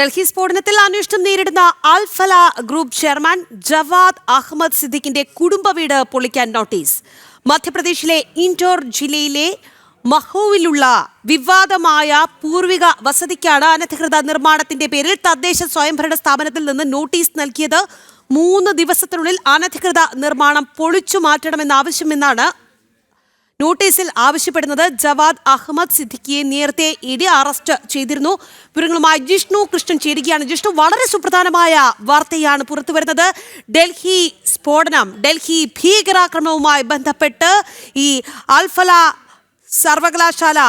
ഡൽഹി സ്ഫോടനത്തിൽ അന്വേഷണം നേരിടുന്ന അൽഫല ഗ്രൂപ്പ് ചെയർമാൻ ജവാദ് അഹമ്മദ് സിദ്ദിഖിന്റെ കുടുംബ വീട് പൊളിക്കാൻ നോട്ടീസ്. മധ്യപ്രദേശിലെ ഇൻഡോർ ജില്ലയിലെ മഹോവിലുള്ള വിവാദമായ പൂർവിക വസതിക്കാണ് അനധികൃത നിർമ്മാണത്തിന്റെ പേരിൽ തദ്ദേശ സ്വയംഭരണ സ്ഥാപനത്തിൽ നിന്ന് നോട്ടീസ് നൽകിയത്. മൂന്ന് ദിവസത്തിനുള്ളിൽ അനധികൃത നിർമ്മാണം പൊളിച്ചു മാറ്റണമെന്ന ആവശ്യമെന്നാണ് നോട്ടീസിൽ ആവശ്യപ്പെടുന്നത് ജവാദ് അഹമ്മദ് സിദ്ദിഖിയെ നേരത്തെ ഇടി അറസ്റ്റ് ചെയ്തിരുന്നു. വിവരങ്ങളുമായി ജിഷ്ണു കൃഷ്ണൻ ചേരുകയാണ്. ജിഷ്ണു വളരെ സുപ്രധാനമായ വാർത്തയാണ് പുറത്തുവരുന്നത്. ഡൽഹി സ്ഫോടനം ഡൽഹി ഭീകരാക്രമണവുമായി ബന്ധപ്പെട്ട് ഈ അൽഫല സർവകലാശാല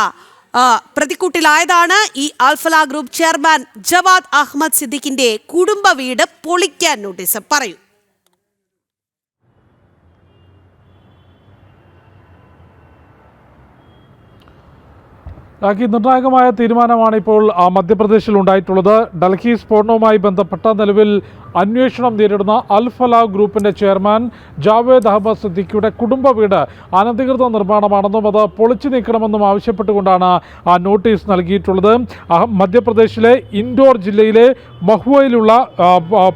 പ്രതിക്കൂട്ടിലായതാണ്. ഈ അൽഫല ഗ്രൂപ്പ് ചെയർമാൻ ജവാദ് അഹമ്മദ് സിദ്ദിഖിന്റെ കുടുംബ വീട് പൊളിക്കാൻ നോട്ടീസ് പറയൂ. രാഖി നിർണായകമായ തീരുമാനമാണ് ഇപ്പോൾ മധ്യപ്രദേശിൽ ഉണ്ടായിട്ടുള്ളത്. ഡൽഹി സ്ഫോടനവുമായി ബന്ധപ്പെട്ട നിലവിൽ അന്വേഷണം നേരിടുന്ന അൽഫല ഗ്രൂപ്പിന്റെ ചെയർമാൻ ജാവേദ് അഹമ്മദ് സിദ്ദിഖിയുടെ കുടുംബ വീട് അനധികൃത നിർമ്മാണമാണെന്നും അത് പൊളിച്ചു നീക്കണമെന്നും ആവശ്യപ്പെട്ടുകൊണ്ടാണ് ആ നോട്ടീസ് നൽകിയിട്ടുള്ളത്. മധ്യപ്രദേശിലെ ഇൻഡോർ ജില്ലയിലെ മഹുവയിലുള്ള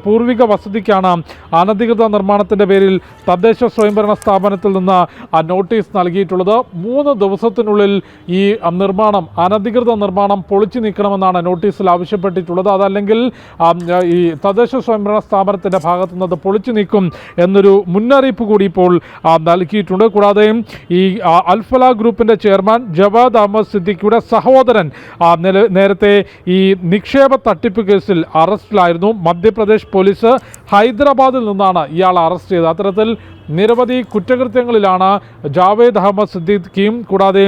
പൂർവിക വസതിക്കാണ് അനധികൃത നിർമ്മാണത്തിന്റെ പേരിൽ തദ്ദേശ സ്വയംഭരണ സ്ഥാപനത്തിൽ നിന്ന് ആ നോട്ടീസ് നൽകിയിട്ടുള്ളത്. മൂന്ന് ദിവസത്തിനുള്ളിൽ ഈ ആ, നിർമ്മാണം അനധികൃത നിർമ്മാണം പൊളിച്ചു നീക്കണമെന്നാണ് നോട്ടീസിൽ ആവശ്യപ്പെട്ടിട്ടുള്ളത്. അതല്ലെങ്കിൽ ഈ തദ്ദേശ സ്വയംഭരണ സ്ഥാപനത്തിന്റെ ഭാഗത്തു നിന്ന് പൊളിച്ചു നീക്കും എന്നൊരു മുന്നറിയിപ്പ് കൂടി ഇപ്പോൾ നൽകിയിട്ടുണ്ട്. കൂടാതെ ഈ അൽഫല ഗ്രൂപ്പിന്റെ ചെയർമാൻ ജവാദ് അഹമ്മദ് സിദ്ദിഖിയുടെ സഹോദരൻ നേരത്തെ ഈ നിക്ഷേപ തട്ടിപ്പ് കേസിൽ അറസ്റ്റിലായിരുന്നു. മധ്യപ്രദേശ് പോലീസ് ഹൈദരാബാദിൽ നിന്നാണ് ഇയാൾ അറസ്റ്റ് ചെയ്തത്. അത്തരത്തിൽ നിരവധി കുറ്റകൃത്യങ്ങളിലാണ് ജാവേദ് അഹമ്മദ് സിദ്ദീഖിയും കൂടാതെ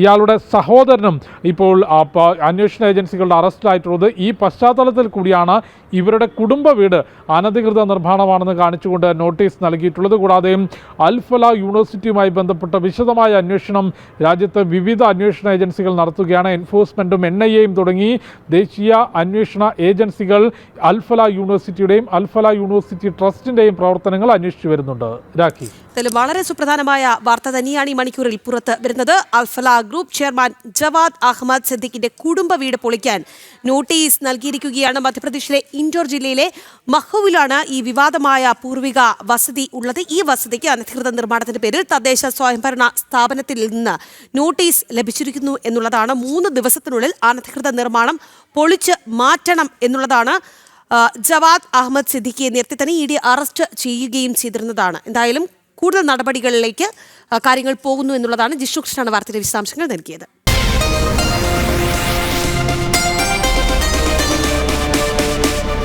ഇയാളുടെ സഹോദരനും ഇപ്പോൾ അന്വേഷണ ഏജൻസികളുടെ അറസ്റ്റിലായിട്ടുള്ളത്. ഈ പശ്ചാത്തലത്തിൽ കൂടിയാണ് ഇവരുടെ കുടുംബ വീട് അനധികൃത നിർമ്മാണമാണെന്ന് കാണിച്ചുകൊണ്ട് നോട്ടീസ് നൽകിയിട്ടുള്ളത്. കൂടാതെ അൽഫല യൂണിവേഴ്സിറ്റിയുമായി ബന്ധപ്പെട്ട വിശദമായ അന്വേഷണം രാജ്യത്ത് വിവിധ അന്വേഷണ ഏജൻസികൾ നടത്തുകയാണ്. എൻഫോഴ്സ്മെന്റും എൻ ഐ എയും തുടങ്ങി ദേശീയ അന്വേഷണ ഏജൻസികൾ അൽഫല യൂണിവേഴ്സിറ്റിയുടെയും അൽഫല യൂണിവേഴ്സിറ്റി ട്രസ്റ്റിന്റെയും പ്രവർത്തനങ്ങൾ അന്വേഷിച്ചു വരുന്നുണ്ട്. രാഖി വളരെ സുപ്രധാനമായ വാർത്ത തന്നെയാണ് ഈ മണിക്കൂറിൽ പുറത്ത് വരുന്നത്. അൽഫല ഗ്രൂപ്പ് ചെയർമാൻ ജവാദ് അഹമ്മദ് സിദ്ദിഖിന്റെ കുടുംബ വീട് പൊളിക്കാൻ നോട്ടീസ് നൽകിയിരിക്കുകയാണ്. മധ്യപ്രദേശിലെ ഇൻഡോർ ജില്ലയിലെ മഹുവിലാണ് ഈ വിവാദമായ പൂർവിക വസതി ഉള്ളത്. ഈ വസതിക്ക് അനധികൃത നിർമ്മാണത്തിന്റെ പേരിൽ തദ്ദേശ സ്വയംഭരണ സ്ഥാപനത്തിൽ നിന്ന് നോട്ടീസ് ലഭിച്ചിരിക്കുന്നു എന്നുള്ളതാണ്. മൂന്ന് ദിവസത്തിനുള്ളിൽ അനധികൃത നിർമ്മാണം പൊളിച്ച് മാറ്റണം എന്നുള്ളതാണ് ജവാദ് അഹമ്മദ് സിദ്ദിഖിയെ നേരത്തെ തന്നെ ഇ ഡി അറസ്റ്റ് ചെയ്യുകയും ചെയ്തിരുന്നതാണ്. എന്തായാലും കൂടുതൽ നടപടികളിലേക്ക് കാര്യങ്ങൾ പോകുന്നു എന്നുള്ളതാണ് ജിഷു കൃഷ്ണാണ് വാർത്തയുടെ വിശദാംശങ്ങൾ നൽകിയത്.